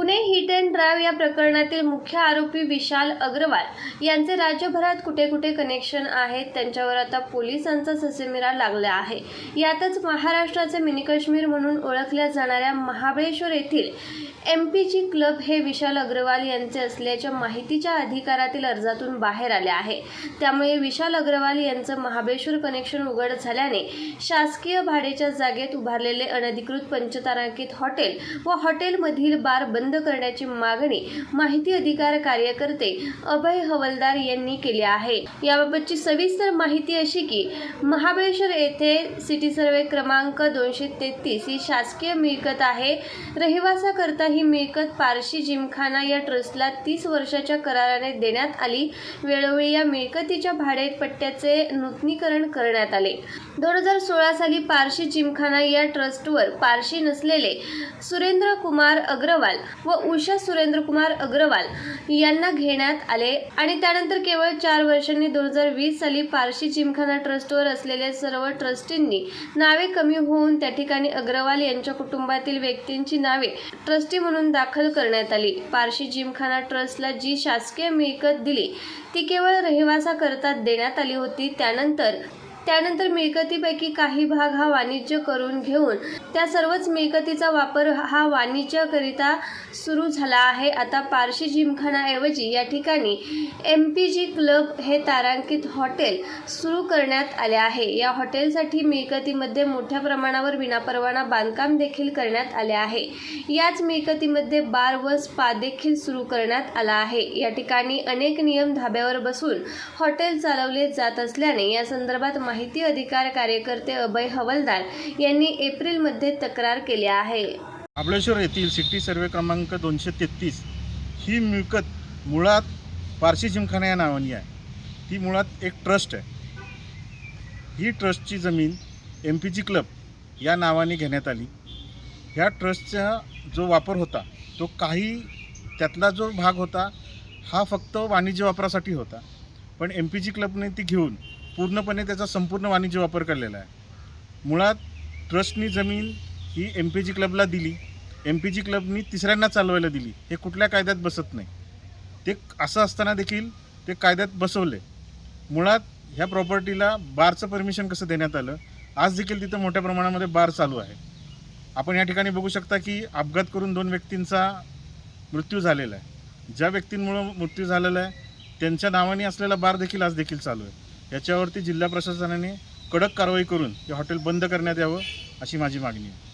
Pune hit and drive या प्रकरणातील मुख्य आरोपी विशाल अग्रवाल यांचे राज्यभरात कुठे कुठे कनेक्शन आहेत त्यांच्यावर आता पोलिसांचा ससेमिरा लागला आहे. यातच महाराष्ट्राचे मिनी काश्मीर म्हणून ओळखल्या जाणाऱ्या महाबळेश्वर येथील एम पी जी क्लब हे विशाल अग्रवाल यांचे असल्याच्या माहितीच्या अधिकारातील अर्जातून बाहेर आले आहे. त्यामुळे विशाल अग्रवाल यांचं महाबळेश्वर कनेक्शन उघड झाल्याने शासकीय भाडेच्या जागेत उभारलेले अनधिकृत पंचतारांकित हॉटेल व हॉटेलमधील बार बंद बंद करण्याची मागणी माहिती अधिकार कार्यकर्ते अभय हवलदार यांनी केली आहे. याबाबतची सविस्तर माहिती अशी की महाबळेश्वर येथे सिटी सर्वे क्रमांक दोनशे तेहतीस ही शासकीय मिळकत आहे. रहिवासाकरता ही मिळकत पारशी जिमखाना या ट्रस्टला तीस वर्षाच्या कराराने देण्यात आली. वेळोवेळी या मिळकतीच्या भाडेपट्ट्याचे नूतनीकरण करण्यात आले. दोन हजार सोळा साली पारशी जिमखाना या ट्रस्टवर पारशी नसलेले सुरेंद्र कुमार अग्रवाल व उषा सुरेंद्र कुमार अग्रवाल यांना घेण्यात आले. आणि त्यानंतर केवळ चार वर्षांनी दोन हजार वीस साली पारशी जिमखाना ट्रस्टवर असलेल्या सर्व ट्रस्टींनी नावे कमी होऊन त्या ठिकाणी अग्रवाल यांच्या कुटुंबातील व्यक्तींची नावे ट्रस्टी म्हणून दाखल करण्यात आली. पारशी जिमखाना ट्रस्टला जी शासकीय मिळकत दिली ती केवळ रहिवासाकरता देण्यात आली होती. त्यानंतर त्यानंतर मिळकतीपैकी काही भाग हा वाणिज्य करून घेऊन त्या सर्वच मिळकतीचा वापर हा वाणिज्याकरिता सुरू झाला आहे. आता पारशी जिमखानाऐवजी या ठिकाणी एम पी जी क्लब हे तारांकित हॉटेल सुरू करण्यात आले आहे. या हॉटेलसाठी मिळकतीमध्ये मोठ्या प्रमाणावर विनापरवाना बांधकाम देखील करण्यात आले आहे. याच मिळकतीमध्ये बार व स्पा देखील सुरू करण्यात आला आहे. या ठिकाणी अनेक नियम धाब्यावर बसून हॉटेल चालवले जात असल्याने या संदर्भात माहिती अधिकार कार्यकर्ते अभय हवलदार यांनी एप्रिलमध्ये तक्रार केली आहे. महाबळेश्वर येथील सिटी सर्वे क्रमांक दोनशे तेहतीस ही मिळकत मुळात पारशी जिमखाना या नावानी आहे. ती मुळात एक ट्रस्ट आहे. ही ट्रस्टची जमीन एम पी जी क्लब या नावाने घेण्यात आली. ह्या ट्रस्टचा जो वापर होता तो काही त्यातला जो भाग होता हा फक्त वाणिज्य वापरासाठी होता. पण एम पी जी क्लबने ती घेऊन पूर्णपणे त्याचा संपूर्ण वाणिज्य वापर केलेला आहे. मुळात ट्रस्टनी जमीन ही एम पी जी क्लबला दिली. एम पी जी क्लबनी तिसऱ्यांना चालवायला दिली. हे कुठल्या कायद्यात बसत नाही. ते असं असताना देखील ते कायद्यात बसवले. मुळात ह्या प्रॉपर्टीला बारचं परमिशन कसं देण्यात आलं? आज देखील तिथं मोठ्या प्रमाणामध्ये बार चालू आहे. आपण या ठिकाणी बघू शकता की अपघात करून दोन व्यक्तींचा मृत्यू झालेला आहे. ज्या व्यक्तींमुळं मृत्यू झालेला आहे त्यांच्या नावाने असलेला बार देखील आज देखील चालू आहे. याच्यावरती जिल्हा प्रशासनाने कडक कारवाई करून हे हॉटेल बंद करण्यात यावं अशी माझी मागणी आहे.